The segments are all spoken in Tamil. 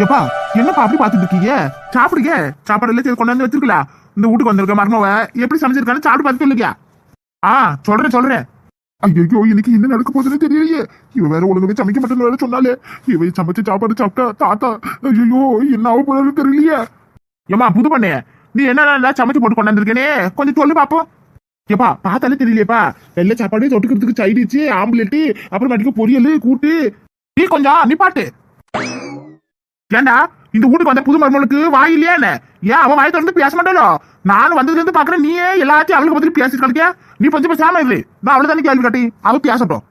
எப்பா என்னப்பா அப்படி பாத்துட்டு இருக்கீங்க? சாப்பிடுங்க. சாப்பாடு எல்லாம் கொண்டாந்து வச்சிருக்கலாம் இந்த வீட்டுக்கு வந்திருக்க மருமவ எப்படி சமைச்சிருக்கான்னு சாப்பிட்டு பார்த்து சொல்லுங்க. ஆ சொல்றேன் சொல்றேன். ஐயோ இன்னைக்கு என்ன நடக்க போகுதுன்னு தெரியலையே. இவ வேற ஒழுங்காவே சமைக்க மாட்டேன்னு வேற சொன்னாலே. இவ சமைச்சு சாப்பாடு சாப்பிட்டா தாத்தா ஐயோ என்ன ஆக போறது தெரியலையே. ஏமா புது பண்ணே. நீ என்ன சமைச்சு போட்டு கொண்டாந்துருக்கேனே? கொஞ்சம் சொல்லு பாப்போம் ஏப்பா பார்த்தாலே தெரியலையேப்பா. வெள்ளை சாப்பாடு தொட்டுக்கிறதுக்கு சைடிச்சு ஆம்லெட்டு அப்புறமேட்டுக்கு பொரியல் கூட்டு. நீ கொஞ்சம் நீ பாட்டு. ஏண்டா? இந்த வீட்டுக்கு வந்த புது மருமகளுக்கு வாய் இல்லையா என்ன? ஏன் அவன் வாய் திறந்து பேச மாட்டாளோ நானும் வந்ததுல இருந்து பாக்குறேன் நீயே எல்லாத்தையும் அவளுக்கு பத்தி பேசிட்டு கிடைக்க நீ கொஞ்சம் பேசாம இரு. நான் அவளை தானே கேள்வி கட்டி. அவ பேசட்டும்.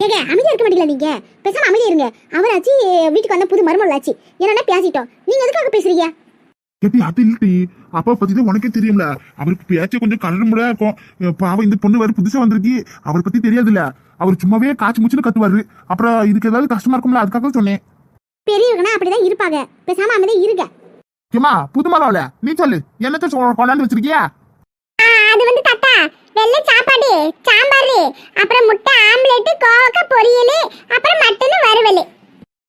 ஏங்க அமைதியா இருக்க மாட்டீங்களா நீங்க? பேசாம அமைதியா இருங்க. அவராச்சு வீட்டுக்கு வந்த புது மருமகள் ஆச்சு என்னன்னா பேசிட்டோம். நீங்க எதுக்காக பேசுறீங்க? கேட்டி அது இல்லட்டி அப்பா பத்தி தான் உனக்கே தெரியும்ல. அவருக்கு பேச்சே கொஞ்சம் கலர் முடியா இருக்கும் பாவம் இந்த பொண்ணு வேற புதுசா வந்திருக்கு. அவரை பத்தி தெரியாதுல்ல. அவர் சும்மாவே காய்ச்சி மூச்சுன்னு கத்துவாரு. அப்புறம் இதுக்கு ஏதாவது கஷ்டமா இருக்கும்ல அதுக்காக சொன்னேன். பெரியவங்கன்னா அப்படிதான் இருப்பாங்க. பேசாம அமைதியா இருங்க. ஏமா புது மரம்ல நீ சொல்லு. என்னத்த கொண்டாந்து வச்சிருக்கியா? அது வந்து தாத்தா வெள்ளை சாப்பாடு சாம்பார் அப்புறம் முட்டை ஆம்லெட் கோவக்க பொரியல் அப்புறம் மட்டன் வறுவல்.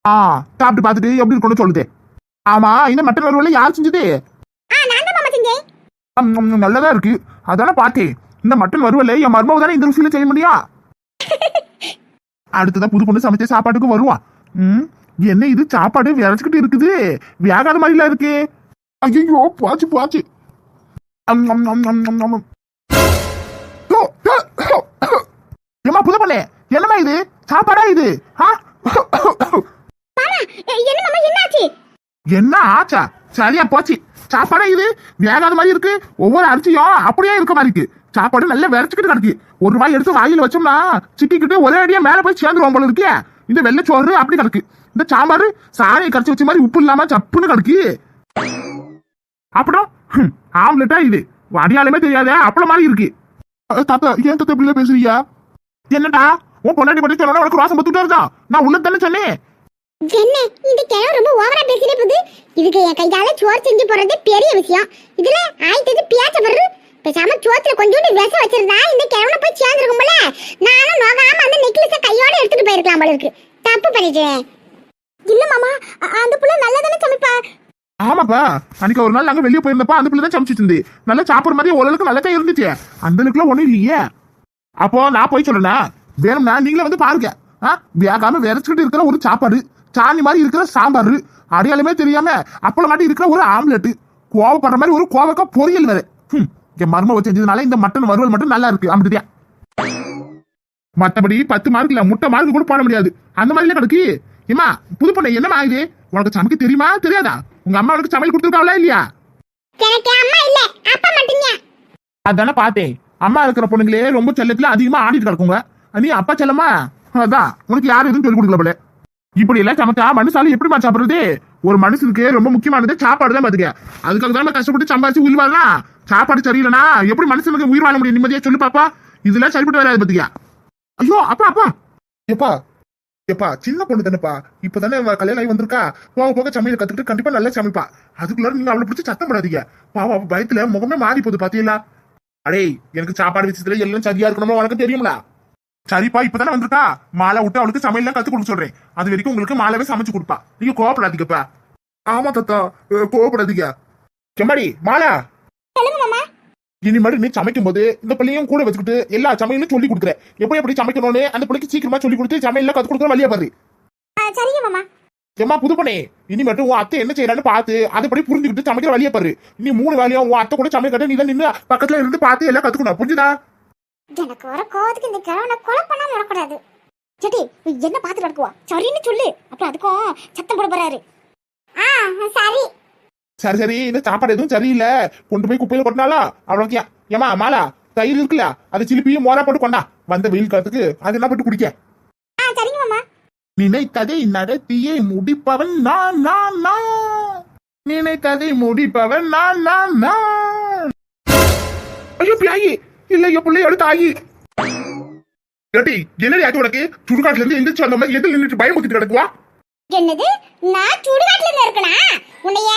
ஆ சாப்பிட்டு பார்த்துட்டு எப்படி இருக்கும்னு சொல்லுது. ஆமா இந்த மட்டன் வறுவலை யார் செஞ்சது? ஆ நான் தான் மாமா செஞ்சேன். நல்லதா இருக்கு. அதானே பார்த்தேன். இந்த மட்டன் வறுவலை என் மருமக தானே இந்த ருசியில செய்ய முடியும்? அடுத்ததான் புது பொண்ணு சமைச்ச சாப்பாட்டுக்கு வருவான் ம் என்ன இது சாப்பாடு விரைச்சிக்கிட்டு இருக்குது. வேகாத மாதிரிலாம் இருக்கு. ஐயோ போச்சு போச்சு. ஏமா புது பண்ணே என்னம்மா இது? சாப்பாடா இது? என்ன ஆச்சா? சரியா போச்சு. சாப்பாடா இது? வேகாத மாதிரி இருக்கு. ஒவ்வொரு அரிசியும் அப்படியே இருக்க மாதிரி இருக்கு. சாப்பாடு நல்லா விரைச்சிக்கிட்டு கிடக்கு. ஒரு ரூபாய் எடுத்து வாயில் வச்சோம்னா சிக்கிக்கிட்டு ஒரே அடியா மேல போய் சேர்ந்துருவோம் போல இருக்கே. இந்த வெள்ளை சோறு அப்படி கிடக்கு. இந்த சாம்பார் சாரையை கரைச்சி வச்ச மாதிரி உப்பு இல்லாம சப்புன்னு கிடக்கு. அப்புறம் ஆம்லெட்டா இது. அடையாளமே தெரியாத அப்பளம் மாதிரி இருக்கு. தாத்தா ஏன் தாத்தா இப்படி பேசுறியா என்னடா உன் பொண்டாட்டி பத்தி சொன்னா உனக்கு ரோசம் பத்துட்டா இருக்கா நான் உள்ள தானே சொன்னேன். என்ன? இந்த கிழமை ரொம்ப ஓவரா பேசிட்டே போகுது. இதுக்கு என் கையால சோறு செஞ்சு போறது பெரிய விஷயம். இதுல ஆயிட்டது பேச்ச வர்றது பேசாம சோத்துல கொஞ்சோண்டு விஷம் வச்சிருந்தா இந்த கிழமை போய் சேர்ந்துருக்கும்ல நானும் நோகாம அந்த நெக்லஸ கையோட எடுத்துட்டு போயிருக்கலாம் போல இருக்கு தப்பு பண்ணிட்டேன் இல்ல மாமா அந்த புள்ள நல்லா தானே சமைப்பா? ஆமாப்பா. அன்னைக்கு ஒரு நாள் நாங்க வெளியே போயிருந்தப்ப அந்த பிள்ளை தான் சமைச்சிட்டு இருந்து. நல்லா சாப்பிடுற மாதிரி ஓரளவுக்கு நல்லா தான் இருந்துச்சு. அந்த அளவுக்குலாம் ஒண்ணும் இல்லையே. அப்போ நான் போய் சொல்றேனா? வேணும்னா நீங்களே வந்து பாருங்க. ஆ? வேகாம விரைச்சிக்கிட்டு இருக்கிற ஒரு சாப்பாடு சாணி மாதிரி இருக்கிற சாம்பார் அடையாளமே தெரியாம அப்பளம் மாட்டி இருக்கிற ஒரு ஆம்லெட் கோவப்படுற மாதிரி ஒரு கோவக்கா பொரியல் வேற. ம் என் மருமக செஞ்சதுனால இந்த மட்டன் வறுவல் மட்டும் நல்லா இருக்கு. அப்படியா மத்தபடி பத்து மார்க் இல்ல முட்டை மார்க் கூட போட முடியாது. அந்த மாதிரிலாம் கிடக்கு ஏமா புது பொண்ணு என்னமா இது? உனக்கு சமைக்க தெரியுமா? தெரியாதா? உங்க அம்மா உனக்கு சமையல் கொடுத்துருக்காங்களா இல்லையா? அதானே பார்த்தேன். அம்மா இருக்கிற பொண்ணுங்களே ரொம்ப செல்லத்துல அதிகமா ஆடிட்டு கிடக்குங்க. நீ அப்பா செல்லமா? அதான் உனக்கு யாரும் எதுவும் சொல்லி கொடுக்கல போல. இப்படி எல்லாம் சமைச்சா மனுஷால எப்படிமா சாப்பிடுறது? ஒரு மனுஷனுக்கு ரொம்ப முக்கியமானது சாப்பாடு தான் பாத்துக்க. அதுக்காக தான் கஷ்டப்பட்டு சம்பாதிச்சு உயிர் சாப்பாடு சரியில்லைனா எப்படி மனுஷனுக்கு உயிர் வாழ முடியும்? நிம்மதியா சொல்லு பாப்பா. இதெல்லாம் சரிப்பட்டு வராது பத்தியா? ஐயோ அப்பா அப்பா. எப்பா எப்பா சின்ன பொண்ணு தானேப்பா. இப்பதானே அவ கல்யாணம் ஆகி வந்திருக்கா. போக போக சமையல் கத்துக்கிட்டு கண்டிப்பா நல்லா சமைப்பா. அதுக்குள்ள நீங்க அவளை பிடிச்சி சத்தம் படாதீங்க. பாவா பயத்துல முகமே மாறி போகுது பாத்தீங்களா? அடே எனக்கு சாப்பாடு விஷயத்துல எல்லாம் சரியா இருக்கணுமோ உனக்கு தெரியுங்களா சரிப்பா இப்பதானே வந்திருக்கா. மாலை விட்டு அவளுக்கு சமையல்லாம் கத்து கொடுக்க சொல்றேன். அது வரைக்கும் உங்களுக்கு மாலைவே சமைச்சு கொடுப்பா. நீங்க கோவப்படாதீங்கப்பா. ஆமா தத்தா. கோவப்படாதீங்க. செம்மாடி மாலா. சொல்லுங்க மாமா. இனிமேல் நீ சமைக்கும் போது இந்த பிள்ளையும் கூட வச்சுக்கிட்டு எல்லா சமையலும் சொல்லி கொடுக்குறேன் எப்படி எப்படி சமைக்கணும்னு அந்த பிள்ளைக்கு சீக்கிரமா சொல்லி கொடுத்து சமையல்லாம் கத்து கொடுக்குற வழியா பாரு. சரிங்க மாமா. ஏம்மா புது பண்ணே இனி மட்டும் உன் அத்தை என்ன செய்யறான்னு பார்த்து அதுபடி புரிஞ்சுக்கிட்டு சமைக்கிற வழியை பாரு. நீ மூணு வேலையும் உன் அத்தை கூட சமையல் கட்ட நீ தான் நின்று பக்கத்துல இருந்து பார்த்து எல்லாம் கத்துக்கணும் புரிஞ்சுதா? எனக்கு வர கோவத்துக்கு இந்த கிழவனை கொலை பண்ணாம விடக்கூடாது. செட்டி என்ன பார்த்து நடக்குவா? சரின்னு சொல்லு. அப்புறம் அதுக்கும் சத்தம் போட போறாரு. ஆ சரி. சரி சரி இந்த சாப்பாடு எதுவும் சரியில்லை. கொண்டு போய் குப்பையில கொட்டினாலா அவ்வளோக்கியா ஏமா மாலா தயிர் இருக்குல்ல அதை சிலிப்பியும் மோரா போட்டு கொண்டா. வந்த வெயில் காலத்துக்கு அதெல்லாம் போட்டு குடிக்க. நினைத்ததை நடத்தியே முடிப்பவன் நான் நான் நான். நினைத்ததை முடிப்பவன் நான் நான் நான். ஐயோ பியாயி இல்ல ஐயோ பிள்ளை எடுத்து ஆகி ஏட்டி என்னடி ஆச்சு உனக்கு? சுடுகாட்டுல இருந்து எந்திரிச்சு வந்த மாதிரி எதில் நின்றுட்டு பயமுத்திட்டு கிடக்குவா? என்னது? நான் சுடுகாட்டுல இருந்து இருக்கனா? உன்னைய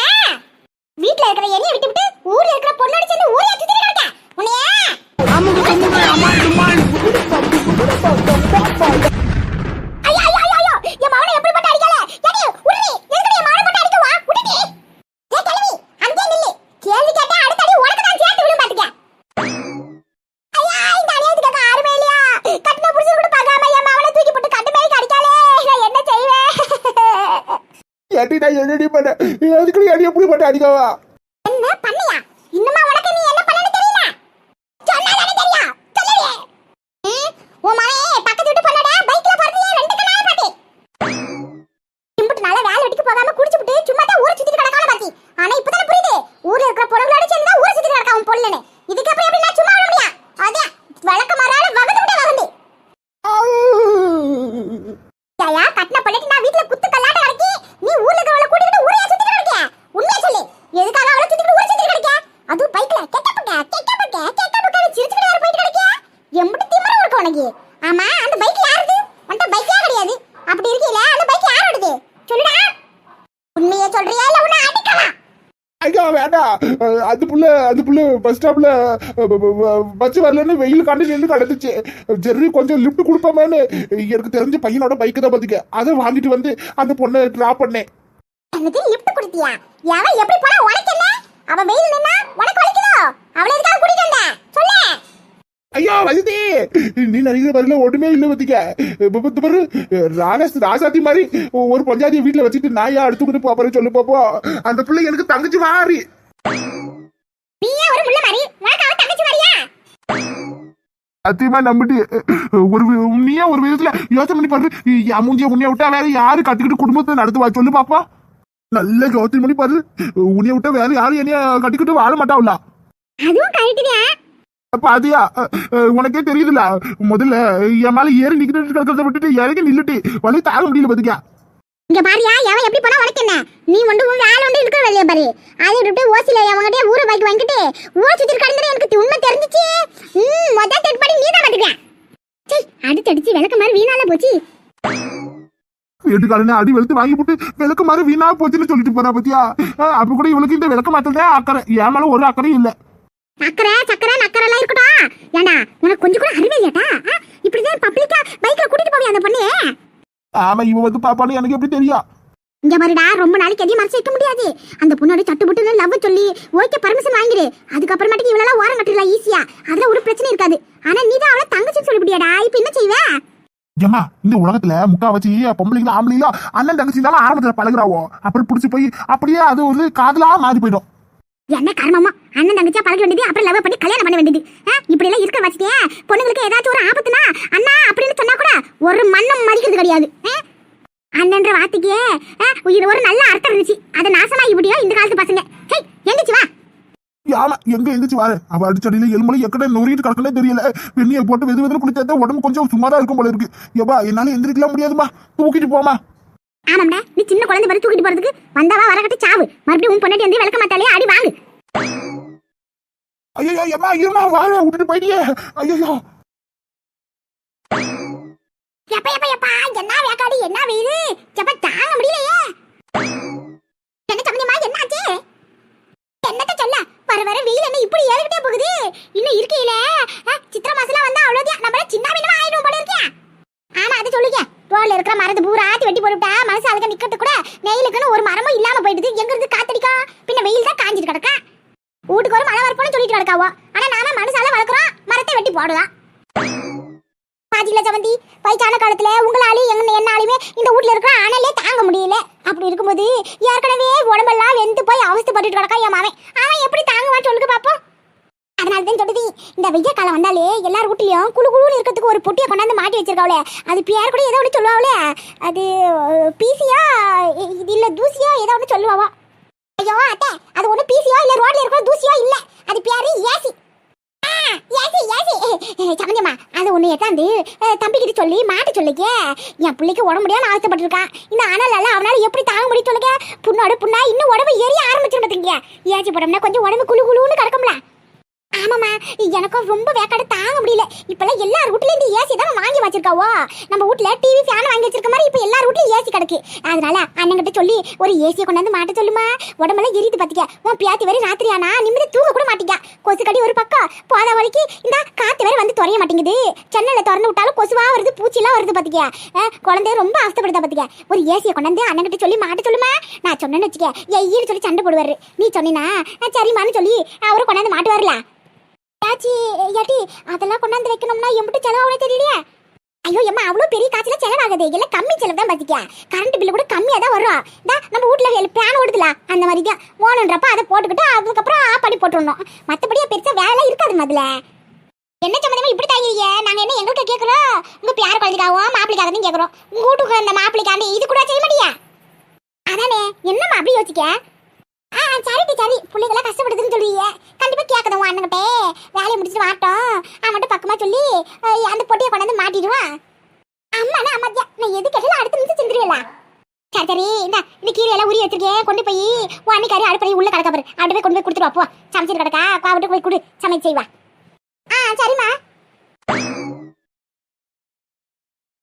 ஏட்டி நான் என்னடி பண்ணேன் எதுக்கு நீ எப்படி பண்ண அடிக்கவா என்ன பண்ணியா இன்னுமா உனக்கு நீ என்ன பண்ணனு தெரியல சொன்னாதானே தெரியும் சொல்லுவே உன் மகன் பக்கத்து வீட்டு பொண்ணோட பைக்ல போறது ரெண்டு கண்ணால பாத்தி இம்புட்டு நாள வேலை வெட்டிக்கு போகாம குடிச்சுட்டு சும்மா தான் ஊரை சுத்திட்டு கிடக்காம பாத்தி ஆனா இப்பதானே புரியுது ஊர்ல இருக்கிற பொண்ணுங்களோட சேர்ந்து ஊரை சுத்திட்டு கிடக்கா உன் பொண்ணுன்னு இதுக்கு அப்புறம் எப்படி நான் சும்மா விட முடியா அதே வழக்க மாறால வகுந்து விட்டு வகுந்து ஐயா கட்டின பொண்ணுக்கு நான் வீட்ல குத்து கல்லாட்ட கிடக்கி நீ ஊர்ல இருக்கிறவள கூட்டிட்டு ஊரையா சுத்திட்டு கிடக்க உண்மையா சொல்லு எதுக்காக அவளை சுத்திட்டு ஊரை சுத்திட்டு கிடக்க அது பைக்ல கெட்ட பக்க கெட்ட பக்க கெட்ட பக்க சிரிச்சுட்டு வேற போயிட்டு கிடக்க எம்புட்டு திமிரம் இருக்கு உனக்கு. ஆமா அந்த பைக் யாருது உன்கிட்ட பைக்கே கிடையாது. அப்படி இருக்கீல அந்த பைக் யாரோடது சொல்லுடா. உண்மையை சொல்றியா இல்ல உன்னை அடிக்கலாம் ஐயா வேண்டாம் அது புள்ள அது புள்ள பஸ் ஸ்டாப்ல பஸ் வரலன்னு வெயில் காண்டி நின்று கடந்துச்சு. ஜெர்ரி கொஞ்சம் லிஃப்ட் கொடுப்போமேன்னு எனக்கு தெரிஞ்ச பையனோட பைக்கு தான் பாத்துக்க. அதை வாங்கிட்டு வந்து அந்த பொண்ணை டிராப் பண்ணேன். லிஃப்ட் கொடுத்தியா? எவன் எப்படி போனா உனக்கு என்ன அவன் வெயில் நின்னா உனக்கு வலிக்குதோ? அவளை எதுக்காக கூட்டிட்டு வந்த? சொல்லு. ஐயா வசதி நீ நினைக்கிற பதில ஒண்ணுமே இல்ல பத்திக்க பாரு ராணஸ் ராசாத்தி மாதிரி ஒரு பஞ்சாயத்து வீட்டுல வச்சுட்டு நாயா அடுத்துக்கிட்டு போறேன் சொல்லு பாப்போ அந்த பிள்ளை எனக்கு தங்கச்சி மாறி நீயே ஒரு முள்ள மாதிரி. உனக்கு அவன் தங்கச்சி மாதிரியா? சத்தியமா நம்பிட்டு ஒரு நீயே ஒரு விதத்துல யோசனை பண்ணி பாரு. மூஞ்சிய உன்னைய விட்டா வேற யாரு கட்டிக்கிட்டு குடும்பத்தை நடத்துவா? சொல்லு பாப்பா. நல்ல யோசனை பண்ணி பாரு. உன்னைய விட்டா வேற யாரும் என்னைய கட்டிக்கிட்டு வாழ மாட்டாவுல அதுவும் கரெக்ட் தான் பாத்தியா உனக்கே தெரியுதுல. முதல்ல என் மேல ஏறி நிக்கிட்டு கிடக்கிறத விட்டுட்டு இறங்கி நில்லுட்டு. வழி தாங்க முடியல பாத்துக்கா. இங்க பாரியா எவன் எப்படி போனா உனக்கு என்ன? நீ ஒன்று உன் வேலை ஒன்று இருக்கிற வெளியே பாரு. அதை விட்டு ஓசில அவங்ககிட்ட ஊரை பைக் வாங்கிட்டு ஊரை சுத்தி கடந்து எனக்கு உண்மை தெரிஞ்சிச்சு. ம் மொதல் தெட்படி நீ தான் கட்டுக்க அடுத்தடிச்சு விளக்க மாதிரி வீணால போச்சு. வீட்டுக்காரனே அடி வெளுத்து வாங்கி போட்டு விளக்கு மாதிரி வீணா போச்சுன்னு சொல்லிட்டு போறா பாத்தியா? அப்ப கூட இவளுக்கு இந்த விளக்க மாத்ததே அக்கறை. என் மேல ஒரு அக்கறையும் இல்ல. அக்கறை சக்கரை நக்கரை எல்லாம் இருக்கட்டும் ஏண்டா உனக்கு கொஞ்சம் கூட அறிவே இல்லையாட்டா? இப்படிதான் பப்ளிக்கா பைக்ல கூட்டிட்டு போவியா அந்த பொண்ணு? ஆமா இவ வந்து பாப்பான்னு எனக்கு எப்படி தெரியும்? இங்க பாருடா ரொம்ப நாளைக்கு எதையும் மறைச்சு வைக்க முடியாது. அந்த பொண்ணோட சட்டு புட்டுன்னு லவ் சொல்லி ஓகே பர்மிஷன் வாங்கிடு. அதுக்கப்புறமேட்டுக்கு இவளெல்லாம் ஓரம் கட்டிடலாம் ஈஸியா அதுல ஒரு பிரச்சனை இருக்காது. ஆனா நீ தான் அவளை தங்கச்சின்னு சொல்லிவிடியாடா இப்ப என்ன செய்வ? ஏமா இந்த உலகத்துல முக்காவச்சி பொம்பளைங்களா ஆம்பளைங்களா அண்ணன் தங்கச்சி தான் ஆரம்பத்துல பழகுறாவோ? அப்புறம் புடிச்சு போய் அப்படியே அது ஒரு காதலா மாறி போயிடும். என்ன காரணமா அண்ணன் தங்கச்சியா பழக வேண்டியது அப்புறம் லவ் பண்ணி கல்யாணம் பண்ண வேண்டியது. இப்படி எல்லாம் இருக்க வச்சுட்டே பொண்ணுங்களுக்கு ஏதாச்சும் ஒரு ஆபத்துனா அண்ணா அப்படின்னு சொன்னா கூட ஒரு மண்ணும் மதிக்கிறது கிடையாது. அண்ணன்ற வார்த்தைக்கு ஆ, ஒரு நல்ல அர்த்தம் இருந்துச்சு. அதை நாசமா இப்படியோ இந்த காலத்து பசங்க ஹேய் எந்திரிச்சு வா ஆமா எங்க எந்திரிச்சு வாரு? அவ அடிச்சடியில எலும்புல எக்கட நொறிட்டு கிடக்கலே தெரியல. வெந்நியை போட்டு வெது வெதுன்னு குளிச்சா உடம்பு கொஞ்சம் சுமாரா இருக்கும் போல இருக்கு. எப்பா என்னால எந்திரிக்கலாம் முடியாதுமா. தூக்கிட்டு போமா ஆமாம்டா நீ சின்ன குழந்தை பிறகு தூக்கிட்டு போறதுக்கு வந்தாவா வரக்கட்டு சாவு. மறுபடியும் உன் பொண்டாட்டி வந்து விளக்க மாட்டாலே அடி வாங்கு. ஐயோ ஏமா இருமா வாழ விட்டுட்டு போயிட்டியே. ஐயோ எப்ப எப்ப எப்பா என்ன வேக்காடு என்ன வெயிலு? எப்ப தாங்க முடியலையே என்ன சம்பந்தமா என்னாச்சு என்னத்த சொல்ல வர வர வெயில் என்ன இப்படி ஏறிக்கிட்டே போகுது இன்னும் இருக்கையில? சித்திர சித்திரை மாசம்லாம் வந்தா அவ்வளவுதான் நம்மள சின்ன மீனமா ஆயிடும் போல இருக்கியா ஆமா அது சொல்லுங்க. ரோட்ல இருக்கிற மரத்து பூரா ஆத்தி வெட்டி போட்டுட்டா மனசு அதுக்கு நிக்கிறது கூட நெயிலுக்குன்னு ஒரு மரமும் இல்லாம போயிடுது. எங்க இருந்து காத்தடிக்கா பின்ன வெயில் தான் காஞ்சிட்டு கிடக்கா? வீட்டுக்கு ஒரு மழை வரப்போன்னு சொல்லிட்டு கிடக்காவோ? ஆனா நாம மனசால வளர்க்குறோம். மரத்தை வெட்டி போடலாம். பாத்தீங்களா சவந்தி? வயசான காலத்துல உங்களாலையும் எங்க என்னாலுமே இந்த வீட்ல இருக்கிற அனலே தாங்க முடியல. அப்படி இருக்கும்போது ஏற்கனவே உடம்பெல்லாம் வெந்து போய் அவஸ்தைப்பட்டுட்டு கிடக்கா என் மாவன் அவன் எப்படி தாங்குவான்னு சொல்லுங்க பாப்போம். அதனால தான் சொல்லுது இந்த வெய்ய காலம் வந்தாலே எல்லார் வீட்லயும் குழு குழுன்னு இருக்கிறதுக்கு ஒரு பொட்டியை கொண்டாந்து மாட்டி வச்சிருக்காவளே. அது பேர் கூட ஏதோ ஒன்று சொல்லுவாங்களே அது பீசியா இது இல்லை தூசியா ஏதோ ஒன்று சொல்லுவாவா. ஐயோ அத்தை அது ஒன்று பீசியோ இல்லை ரோட்ல இருக்கிற தூசியோ இல்லை. அது பேரு ஏசி ஆ, ஏசி ஏசி சமஞ்சம்மா அது ஒண்ணு எட்டாந்து தம்பிக்கிட்ட சொல்லி மாட்ட சொல்லுங்க. என் பிள்ளைக்கு உடம்பு முடியாம ஆசைப்பட்டிருக்கான் இந்த அனல் எல்லாம் அவனால எப்படி தாங்க முடியும் சொல்லுங்க. புண்ணோட புண்ணா இன்னும் உடம்பு எரிய ஆரம்பிச்சிடும் பாத்தீங்க ஏசி போட்டோம்னா கொஞ்சம் உடம்பு குழு குளுன்னு கிடக்கும்ல. ஆமாம்மா. எனக்கும் ரொம்ப வேக்காடு தாங்க முடியல. இப்பெல்லாம் எல்லார் வீட்லயும் இந்த ஏசி தான் வாங்கி வச்சிருக்காவோ? நம்ம வீட்ல டிவி ஃபேன் வாங்கி வச்சிருக்க மாதிரி இப்ப எல்லா வீட்லயும் ஏசி கிடக்கு. அதனால அண்ணங்கிட்ட சொல்லி ஒரு ஏசியை கொண்டாந்து மாட்ட சொல்லுமா உடம்பெல்லாம் எரியுது பாத்திக்க உன் பியாத்தி வரை ராத்திரி ஆனா நிம்மதி தூங்க கூட மாட்டீங்க கொசு கடி ஒரு பக்கம் போத வழிக்கு இந்த காத்து வேற வந்து துறைய மாட்டேங்குது. சென்னையில திறந்து விட்டாலும் கொசுவா வருது பூச்சிலாம் வருது பாத்திக்க குழந்தைய ரொம்ப அவஸ்தைப்படுத்தா பாத்திக்க ஒரு ஏசியை கொண்டாந்து அண்ணன்கிட்ட சொல்லி மாட்ட சொல்லுமா நான் சொன்னேன்னு வச்சுக்க எய்யின்னு சொல்லி சண்டை போடுவாரு. நீ சொன்னீனா? சரிம்மான்னு சொல்லி அவரை கொண்டாந்து மாட்டுவார்ல. யாச்சி ஏட்டி அதெல்லாம் கொண்டாந்து வைக்கணும்னா எம்பிட்டு செலவாகவே தெரியலையே. ஐயோ அம்மா அவ்வளோ பெரிய காய்ச்சல செலவாகுது. எல்லாம் கம்மி செலவு தான் பார்த்திக்க கரண்ட் பில்லு கூட கம்மியாக தான் வரும். தா நம்ம வீட்டில் பேன் ஓடுதுல அந்த மாதிரி தான். ஓணுன்றப்ப அதை போட்டுக்கிட்டு அதுக்கப்புறம் ஆஃப் பண்ணி போட்டுடணும். மற்றபடியே பெருசாக வேலை இருக்காது முதல்ல என்ன சம்மந்தமா இப்படி தாங்கிறீங்க நாங்கள் என்ன எங்களுக்கு கேட்குறோம் உங்கள் பியார் குழந்தைக்காகவும் மாப்பிளைக்காகவும் கேட்குறோம் உங்கள் வீட்டுக்கு அந்த மாப்பிளைக்காண்டி இது கூட செய்ய மாட்டியா? அதானே என்னம்மா அப்படி யோசிக்க? ஆ சரிடி சரி பிள்ளைகளாம் கஷ்டப்படுதுன்னு சொல்லுவீங்க. கண்டிப்பா கேட்கணும் அண்ணங்கிட்டே வேலையை முடிச்சுட்டு வாட்டோம். அவன் மட்டும் பக்கமா சொல்லி அஹ், அந்த பொட்டியை கொண்டாந்து மாட்டிடுவான். அம்மாண்ணா அம்மாத்தியா நான் எது கேட்டாலும் அடுத்த நிமிஷம் செஞ்சிருவீங்களா சரி சரி. இந்த இந்த கீரை எல்லாம் உரி வச்சிருக்கேன். கொண்டு போய் உன் அன்னைக்காரி அடுப்பறை உள்ள கிடக்க பாரு. அப்படி போய் கொண்டு போய் கொடுத்துருவா போ. சமைச்சிட்டு கிடக்கா. கோவிட்டு போய் கொடு. சமைச்சு செய்வா. ஆ சரிம்மா.